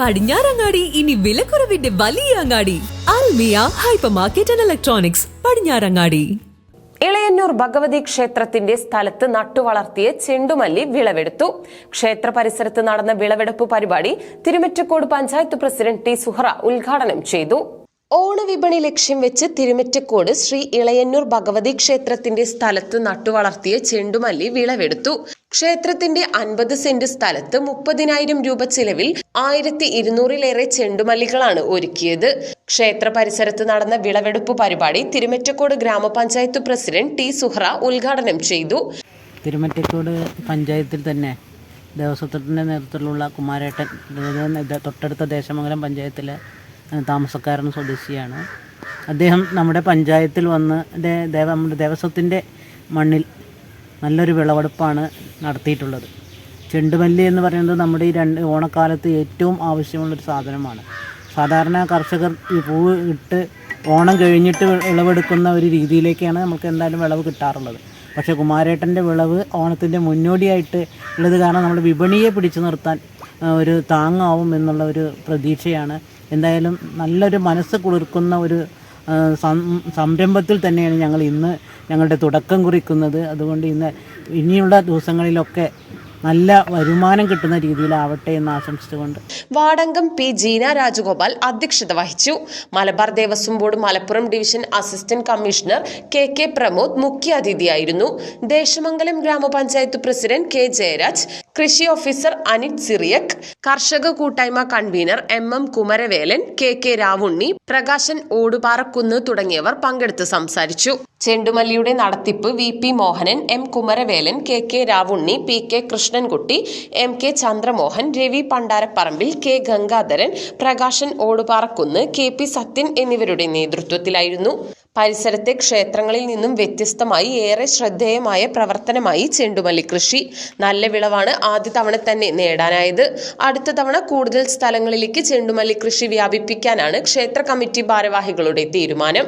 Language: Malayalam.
പടിഞ്ഞാറങ്ങാടി ഇനി വിലക്കുറവിന്റെ വലിയ അങ്ങാടി. Almiya hyper market and electronics Padinjarangadi. Elayannur Bhagavathi ക്ഷേത്രത്തിന്റെ സ്ഥലത്ത് നട്ടുവളർത്തിയ ചെണ്ടുമല്ലി വിളവെടുത്തു. ക്ഷേത്ര പരിസരത്ത് നടന്ന വിളവെടുപ്പ് പരിപാടി തിരുമറ്റക്കോട് പഞ്ചായത്ത് പ്രസിഡന്റ് ടി സുഹറ ഉദ്ഘാടനം ചെയ്തു. ഓണവിപണി ലക്ഷ്യം വെച്ച് തിരുമറ്റക്കോട് ശ്രീ ഇളയന്നൂർ ഭഗവതി ക്ഷേത്രത്തിന്റെ സ്ഥലത്ത് നട്ടുവളർത്തിയ ചെണ്ടുമല്ലി വിളവെടുത്തു. ക്ഷേത്രത്തിന്റെ അൻപത് സെന്റ് സ്ഥലത്ത് മുപ്പതിനായിരം രൂപ ചിലവിൽ ആയിരത്തി ഇരുന്നൂറിലേറെ ചെണ്ടുമല്ലികളാണ് ഒരുക്കിയത്. ക്ഷേത്ര പരിസരത്ത് നടന്ന വിളവെടുപ്പ് പരിപാടി തിരുമറ്റക്കോട് ഗ്രാമപഞ്ചായത്ത് പ്രസിഡന്റ് ടി സുഹ്റ ഉദ്ഘാടനം ചെയ്തു. തിരുമറ്റക്കോട് പഞ്ചായത്തിൽ തന്നെ ദേവസ്വത്തിന്റെ നേതൃത്വത്തിലുള്ള കുമാരേട്ടൻ തൊട്ടടുത്ത ദേശമംഗലം പഞ്ചായത്തിലെ താമസക്കാരൻ സ്വദേശിയാണ്. അദ്ദേഹം നമ്മുടെ പഞ്ചായത്തിൽ വന്ന് നമ്മുടെ ദേവസ്വത്തിന്റെ മണ്ണിൽ നല്ലൊരു വിളവെടുപ്പാണ് നടത്തിയിട്ടുള്ളത്. ചെണ്ടുമല്ലി എന്ന് പറയുന്നത് നമ്മുടെ ഈ രണ്ട് ഓണക്കാലത്ത് ഏറ്റവും ആവശ്യമുള്ളൊരു സാധനമാണ്. സാധാരണ കർഷകർ ഈ പൂവ് ഇട്ട് ഓണം കഴിഞ്ഞിട്ട് വിളവെടുക്കുന്ന ഒരു രീതിയിലേക്കാണ് നമുക്ക് എന്തായാലും വിളവ് കിട്ടാറുള്ളത്. പക്ഷേ കുമാരേട്ടന്റെ വിളവ് ഓണത്തിന്റെ മുന്നോടിയായിട്ട് ഉള്ളത് കാരണം നമ്മൾ വിപണിയെ പിടിച്ചു നിർത്താൻ ഒരു താങ്ങാവും എന്നുള്ള ഒരു പ്രതീക്ഷയാണ്. എന്തായാലും നല്ലൊരു മനസ്സ് കുളിർക്കുന്ന ഒരു സംരംഭത്തിൽ തന്നെയാണ് ഞങ്ങൾ ഇന്ന് ഞങ്ങളുടെ തുടക്കം കുറിക്കുന്നത്. അതുകൊണ്ട് ഇന്ന് ഇനിയുള്ള ദിവസങ്ങളിലൊക്കെ നല്ല വരുമാനം കിട്ടുന്ന രീതിയിലാവട്ടെ എന്ന് ആശംസിച്ചുകൊണ്ട്. വാടങ്കം പി ജീന രാജഗോപാൽ അധ്യക്ഷത വഹിച്ചു. Malabar Devaswom board Malappuram division assistant commissioner K K Pramod മുഖ്യാതിഥിയായിരുന്നു. Desamangalam ഗ്രാമപഞ്ചായത്ത് പ്രസിഡന്റ് കെ ജയരാജ് കൃഷി ഓഫീസർ അനിത് സിറിയക് കർഷക കൂട്ടായ്മ convener M M Kumaravelan K K Ravunni Prakashan Odupparakunnu തുടങ്ങിയവർ പങ്കെടുത്ത് സംസാരിച്ചു. ചെണ്ടുമല്ലിയുടെ നടത്തിപ്പ് V P Mohanan M Kumaravelan K K Ravunni P K Krishnankutty M K Chandramohan Ravi Pandaraparambil K Gangadharan Prakashan Odupparakunnu K P Sathyan എന്നിവരുടെ നേതൃത്വത്തിലായിരുന്നു. പരിസരത്തെ ക്ഷേത്രങ്ങളിൽ നിന്നും വ്യത്യസ്തമായി ഏറെ ശ്രദ്ധേയമായ പ്രവർത്തനമായി ചെണ്ടുമല്ലി കൃഷി നല്ല വിളവാണ് ആദ്യ തവണ തന്നെ നേടാനായത്. അടുത്ത തവണ കൂടുതൽ സ്ഥലങ്ങളിലേക്ക് ചെണ്ടുമല്ലി കൃഷി വ്യാപിപ്പിക്കാനാണ് ക്ഷേത്ര കമ്മിറ്റി ഭാരവാഹികളുടെ തീരുമാനം.